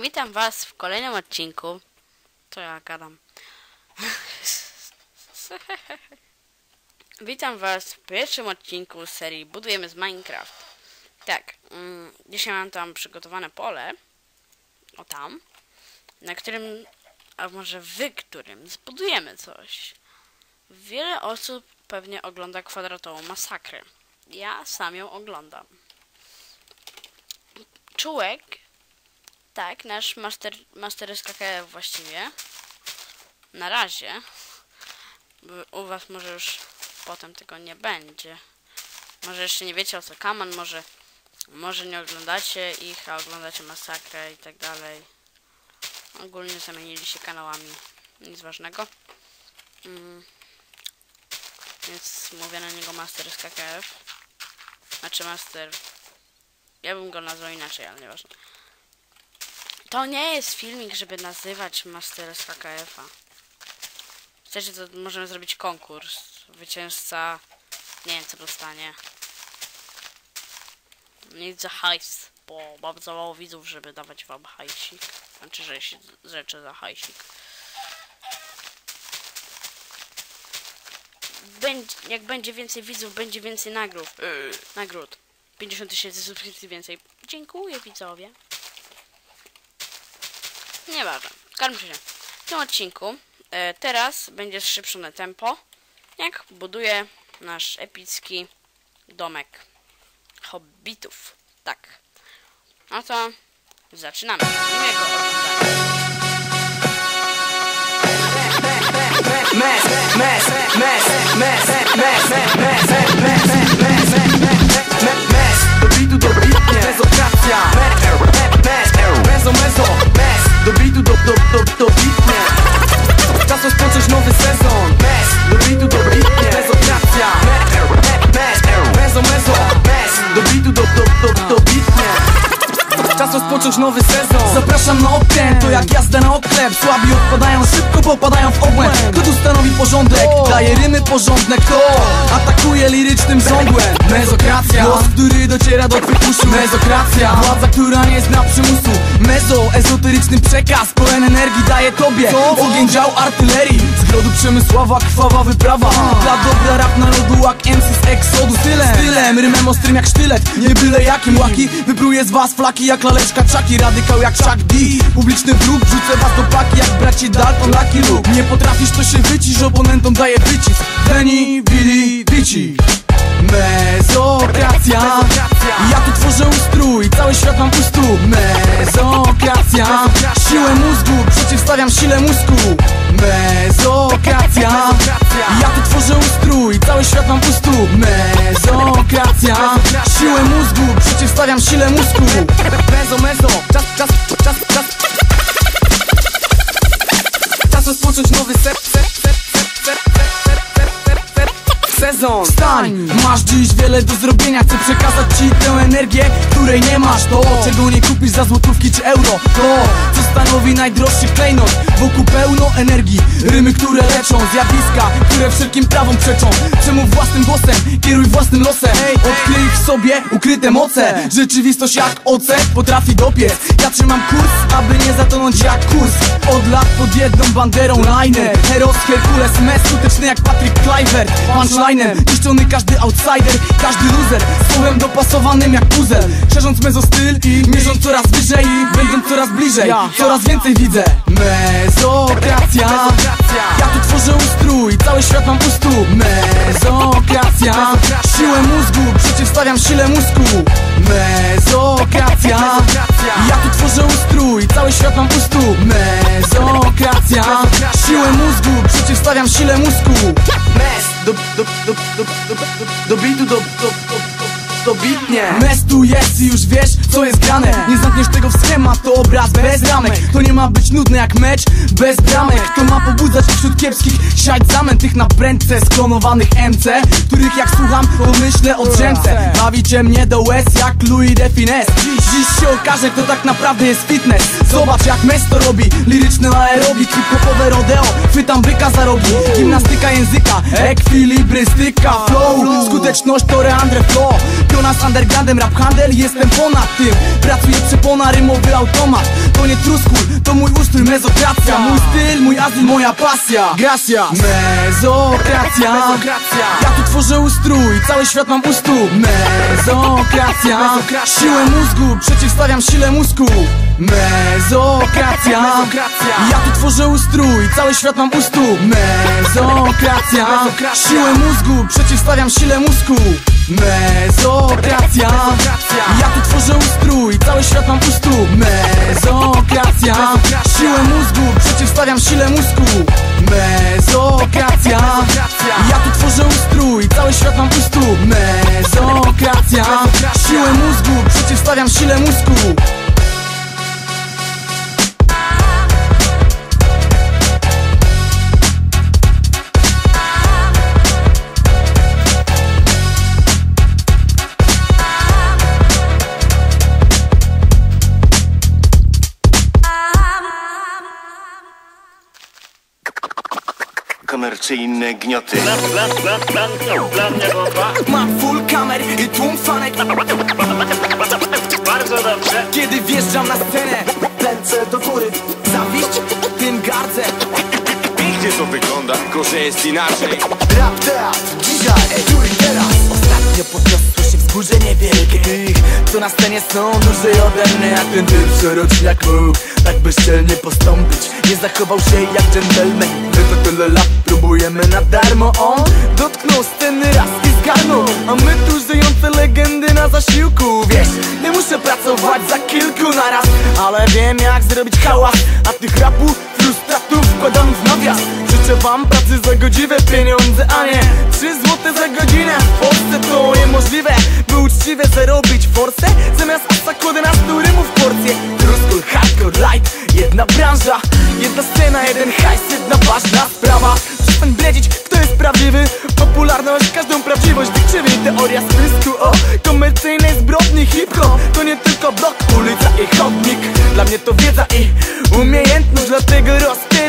Witam Was w kolejnym odcinku. To ja gadam. Witam Was w pierwszym odcinku serii Budujemy z Minecraft. Tak, mm, dzisiaj mam tam przygotowane pole. O tam. Na którym, a może wy którym, zbudujemy coś. Wiele osób pewnie ogląda kwadratową masakrę. Ja sam ją oglądam. Czułek tak, nasz master, master SKKF właściwie. Na razie. U was może już potem tego nie będzie. Może jeszcze nie wiecie o co kaman, może, może nie oglądacie ich, a oglądacie masakrę i tak dalej. Ogólnie zamienili się kanałami. Nic ważnego. Mm. Więc mówię na niego Master SKKF. Znaczy Master... Ja bym go nazwał inaczej, ale nieważne. To nie jest filmik, żeby nazywać Master z HKF-a. Chcecie, to możemy zrobić konkurs. Zwycięzca... Nie wiem, co dostanie. Nic za hajs, bo mam za mało widzów, żeby dawać wam hajsik. Znaczy, że się rzeczy za hajsik. Jak będzie więcej widzów, będzie więcej nagród. Yy, nagród. 50 tysięcy subskrypcji więcej. Dziękuję widzowie. Nieważne. Skarmy się. W tym odcinku e, teraz będzie szybsze tempo, jak buduje nasz epicki domek hobbitów. Tak. No to zaczynamy. Miłego oglądania. Mes, mes, mes, mes, rozpocząć nowy sezon. Zapraszam na okręt, to jak jazda na oklep Słabi odpadają szybko, popadają w obłęd porządek? Daje rymy porządne Kto atakuje lirycznym ząbłem? Mezokracja. Głos, który dociera do twych uszu. Mezokracja. Władza, która nie zna przymusu. Mezo, ezoteryczny przekaz. Pełen energii daje tobie. Ogień dział artylerii. Zgrodu przemysława, krwawa wyprawa. Dla dobra rap narodu jak MC z Exodu Stylem, stylem, rymem ostrym jak sztylet. Nie byle jakim. Łaki Wypruje z was flaki jak laleczka czaki. Radykał jak Chuck D. Publiczny wróg, wrzucę was do paki Jak braci Dalton, Lucky Luke. Nie potrafisz to się wycisz, oponentom daje wycisk. Benny, Billy, Vici Mezokracja. Ja tu tworzę ustrój, cały świat mam u stóp Mezokracja. Siłę mózgu, przeciwstawiam sile mózgu. Mezokracja. Ja tu tworzę ustrój, cały świat mam u stóp Mezokracja. Siłę mózgu, przeciwstawiam sile mózgu. Mezo, mezo, czas, czas, czas, czas. Czas rozpocząć nowy sep, Sezon Stań, masz dziś wiele do zrobienia Chcę przekazać ci tę energię, której nie masz. To, czego nie kupisz za złotówki czy euro To, co stanowi najdroższy klejnot. Wokół pełno energii Rymy, które leczą Zjawiska, które wszelkim prawom przeczą. Przemów własnym głosem, kieruj własnym losem. Odkryj w sobie ukryte moce. Rzeczywistość jak ocet potrafi dopiec. Ja trzymam kurs, aby nie zatonąć jak kurs. Od lat pod jedną banderą liner. Heros Herkules, mes skuteczny jak Patrick Kluivert Punchlinem, niszczony każdy outsider Każdy loser, słowem dopasowanym jak puzzle Szerząc mezo styl i mierząc coraz wyżej I będąc coraz bliżej, coraz więcej widzę. Mezokracja. Ja tu tworzę ustrój, cały świat mam u stóp Mezokracja. Siłę mózgu, przeciwstawiam sile mózgu. Mezokracja. Ja tu tworzę ustrój, cały świat mam u stóp Mezokracja. Siłę mózgu, przeciwstawiam sile mózgu do, do, do, do, do, do, do bitu, do, do, do, do dobitnie Mes tu jest i już wiesz co jest grane. Nie zamkniesz tego w schemat, to obraz bez ramek. To nie ma być nudne jak mecz bez bramek. To ma pobudzać wśród kiepskich siać zamęt. Tych na prędce sklonowanych MC Których jak słucham to myślę o drzemce. Bawicie mnie do łez jak Louis de Finesse się okaże kto tak naprawdę jest fitness. Zobacz jak Mes to robi Liryczny aerobik, hip-hopowe rodeo Chwytam byka za rogi. Gimnastyka języka, ekwilibrystyka Flow, skuteczność to Reandre Flow Piona z undergroundem, rap handel, jestem ponad tym. Pracuję przepona, rymowy automat. To nie truskul To mój ustrój, mezokracja. Mój styl, mój azyl, moja pasja. Gracias Mezokracja. Ja tu tworzę ustrój, cały świat mam u stóp Mezokracja. Siłę mózgu, przeciwstawiam sile mózgu. Mezokracja. Ja tu tworzę ustrój, cały świat mam u stóp Mezokracja. Siłę mózgu, przeciwstawiam sile mózgu. Mezokracja. Ja tu tworzę ustrój, cały świat mam u stóp Mezokracja. Siłę mózgu, przeciwstawiam sile mózgu. Mezokracja. Ja tu tworzę ustrój, cały świat mam u stóp Mezokracja sile mózgu Komercyjne gnioty. Mnie bomba. Mam full kamer i tłum fanek Bardzo dobrze. Kiedy wjeżdżam na scenę Ręce do góry. Zawiść, tym gardzę. Pięknie to wygląda, tylko że jest inaczej. Rap teatr, dzisiaj, ej, tu i teraz. Ostatnio podniosło wzgórze niewielkie Tych, co na scenie są dłużej ode mnie Jak ten pierwszy roczniak mógł tak bezczelnie postąpić Nie zachował się jak dżentelmen. My to tyle lat próbujemy na darmo On dotknął sceny raz i zgarnął. A my tu żyjące legendy na zasiłku Wiesz, nie muszę pracować za kilku naraz. Ale wiem jak zrobić hałas A tych rapu frustratów wkładam w nawias Życzę wam pracy za godziwe pieniądze, a nie 3 złote za godzinę. W Polsce to niemożliwe, by uczciwie zarobić forsę Zamiast asa 11 rymów porcję Truskul, hardcore, light, jedna branża Jedna scena, jeden hajs, jedna ważna sprawa. Przestań bredzić, kto jest prawdziwy? Popularność, każdą prawdziwość wykrzywi Teoria spysku o komercyjnej zbrodni Hip-hop. To nie tylko blok, ulica i chodnik. Dla mnie to wiedza i umiejętność Dlatego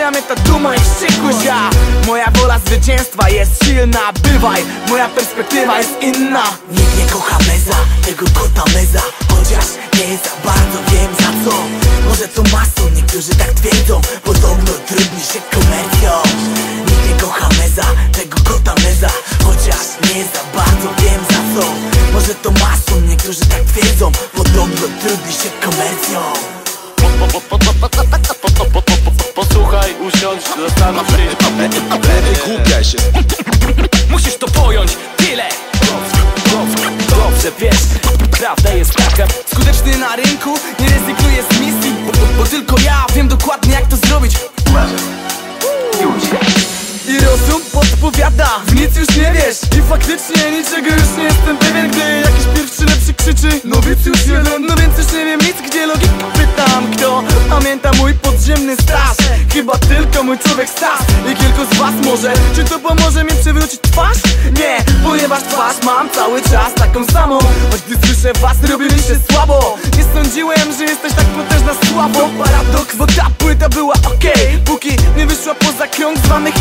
rozpiera mnie ta duma i wściekłość Ja, moja wola zwycięstwa jest silna. Bywaj, moja perspektywa jest inna. Nikt nie kocha meza, tego kota meza Chociaż nie za bardzo wiem za co. Może to mason, niektórzy tak twierdzą. Podobno trudni się komercją. Nikt nie kocha meza, tego kota meza Chociaż nie za bardzo wiem za co. Może to mason, niektórzy tak twierdzą. Podobno trudni się komercją usiądź, zastanów się. Musisz to pojąć, tyle. Dobrze, wiesz Prawda jest taka. Skuteczny na rynku, nie rezygnuję z misji bo, bo, tylko ja wiem dokładnie jak to zrobić. I rozum podpowiada, w nic już nie wiesz I faktycznie niczego już nie jestem pewien Gdy jakiś pierwszy lepszy krzyczy. Nowicjusz jeden, no więc już nie wiem nic Gdzie logika pytam, kto pamięta mój podziemny staż Chyba tylko mój człowiek Stas. I kilku z was może. Czy to pomoże mi przywrócić twarz? Nie, ponieważ twarz mam cały czas taką samą. Choć gdy słyszę was robi mi się słabo. Nie sądziłem, że jesteś tak potężna słabo. Paradoks, bo ta płyta była okej. Póki nie wyszła poza krąg zwany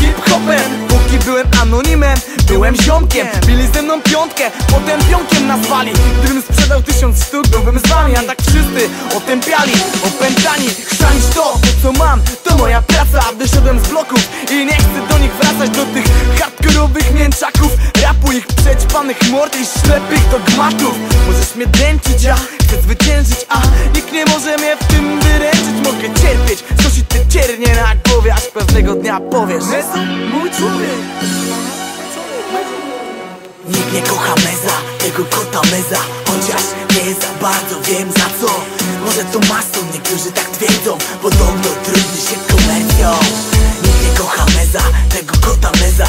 hip-hopem Póki byłem anonimem, byłem ziomkiem Bili ze mną piątkę, potem pionkiem nazwali. Gdybym sprzedał tysiąc sztuk, byłbym z wami A tak wszyscy otępiali, opętani Chrzanić to, to co mam, to moja praca. Wyszedłem z bloków i nie chcę do nich wracać Do tych hardkorowych mięczaków Rapu ich przećpanych mord i ślepych dogmatów Możesz mnie dręczyć, ja chcę zwyciężyć A nikt nie może mnie w tym wyręczyć. Mogę cierpieć, znosić te ciernie na głowie Aż pewnego dnia powiesz. Że mój człowiek. Nikt nie kocha meza, tego kota meza. Chociaż nie za bardzo wiem za co. Może to mason, niektórzy tak twierdzą Podobno trudni się komercją. Nikt nie kocha meza, tego kota meza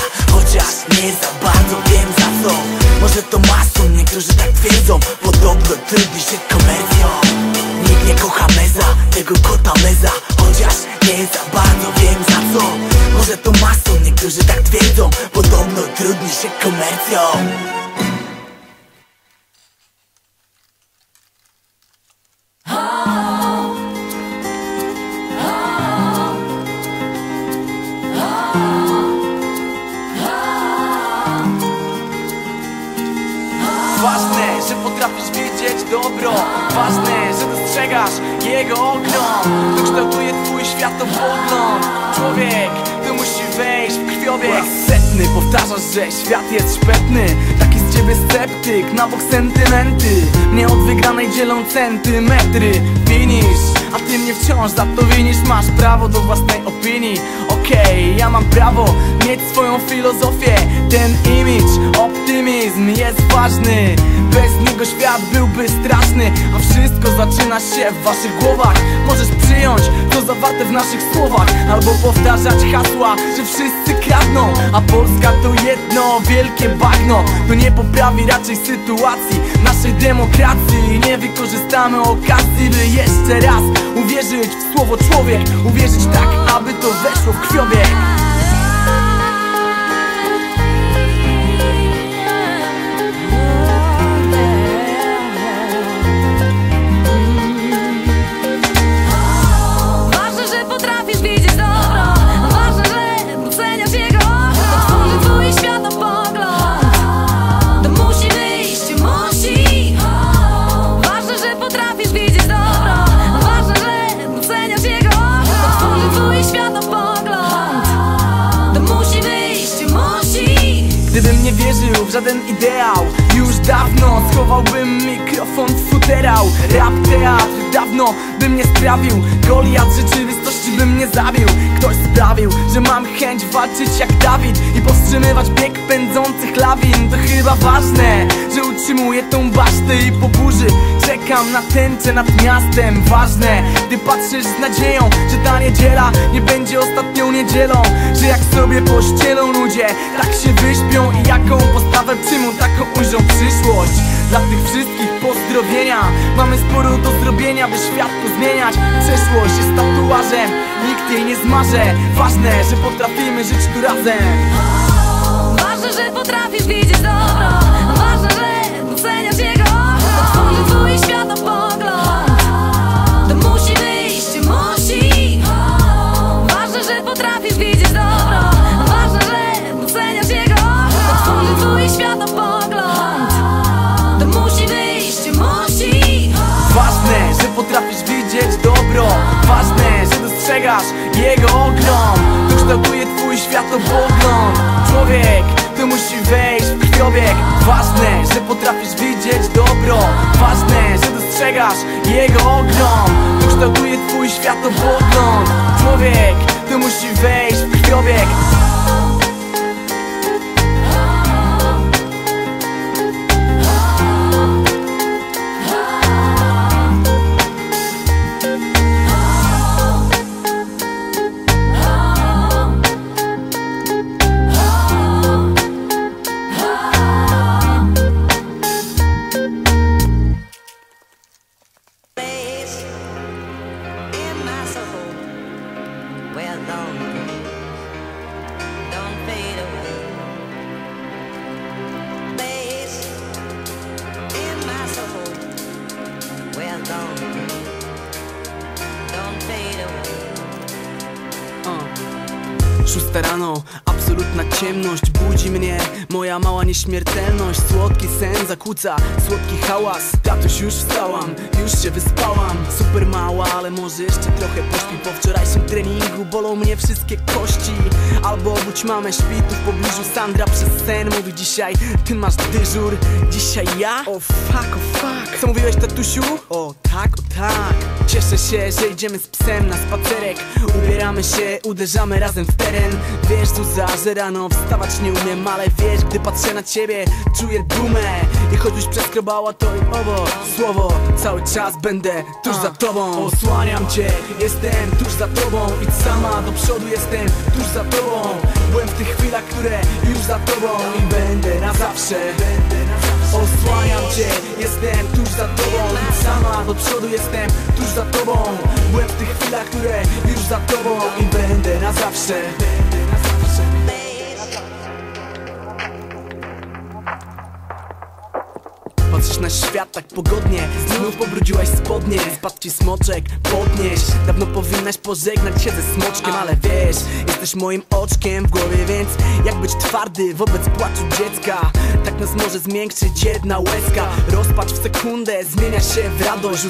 potrafisz widzieć dobro. Ważne, że dostrzegasz jego ogrom To kształtuje twój światopogląd. Człowiek, to musi wejść w krwiobieg. Setny powtarzasz, że świat jest szpetny. Taki z ciebie sceptyk, na bok sentymenty. Mnie od wygranej dzielą centymetry. Finish, a ty mnie wciąż za to winisz. Masz prawo do Okej, ja mam prawo mieć swoją filozofię. Ten image, optymizm jest ważny. Bez niego świat byłby straszny A wszystko zaczyna się w waszych głowach. Możesz przyjąć to zawarte w naszych słowach Albo powtarzać hasła, że wszyscy kradną A Polska to jedno wielkie bagno. To nie poprawi raczej sytuacji naszej demokracji. Nie wykorzystamy okazji, by jeszcze raz uwierzyć w słowo człowiek. Uwierzyć tak, aby to weszło w krwiobieg Ważne, Gdybym nie wierzył w żaden ideał. Już dawno schowałbym mikrofon w futerał. Rap, teatr, dawno bym nie sprawił. Goliat rzeczywistości bym nie zabił. Ktoś sprawił, że mam chęć walczyć jak Dawid I powstrzymywać bieg pędzących lawin. To chyba ważne, że utrzymuję tą basztę I po burzy czekam na tęczę nad miastem. Ważne, gdy patrzysz z nadzieją Że ta niedziela nie będzie ostatnią niedzielą Że jak sobie pościelą ludzie Tak się wyśpią i jaką postawę przyjmą Taką ujrzą przyszłość Dla tych wszystkich pozdrowienia Mamy sporo do zrobienia, by świat pozmieniać. Przeszłość jest tatuażem, nikt jej nie zmaże. Ważne, że potrafimy żyć tu razem. Ważne, że potrafisz widzieć dobro twój światopogląd Człowiek, to musi wejść w krwiobieg. Ważne, że potrafisz widzieć dobro. Ważne, że dostrzegasz jego ogrom To kształtuje twój światopogląd Człowiek, to musi wejść w krwiobieg Szósta rano, absolutna ciemność Budzi mnie. Moja mała nieśmiertelność. Słodki sen zakłóca, słodki hałas. Tatuś już wstałam, już się wyspałam. Super mała, ale może jeszcze trochę pośpi. Po wczorajszym treningu bolą mnie wszystkie kości. Albo budź mamę, śpi tu w pobliżu. Sandra przez sen mówi dzisiaj Ty masz dyżur, dzisiaj ja? O fuck, o fuck. Co mówiłeś tatusiu? O tak, o tak. Cieszę się, że idziemy z psem na spacerek Się, uderzamy razem w teren. Wiesz Zuza, że rano wstawać nie umiem Ale wiesz, gdy patrzę na ciebie, czuję dumę. I choćbyś przeskrobała to i owo Słowo, cały czas będę tuż za tobą. Osłaniam cię, jestem tuż za tobą. Idź sama, do przodu jestem tuż za tobą. Byłem w tych chwilach, które już za tobą. I będę na zawsze. Osłaniam cię, jestem tuż za tobą. Idź sama, do przodu jestem tuż za tobą. Byłem za tobą I będę na zawsze. Patrzysz na świat tak pogodnie Znów pobrudziłaś spodnie. Spadł ci smoczek, podnieś. Dawno powinnaś pożegnać się ze smoczkiem Ale wiesz, jesteś moim oczkiem w głowie Więc jak być twardy wobec płaczu dziecka? Tak nas może zmiękczyć jedna łezka. Rozpacz w sekundę zmienia się w radość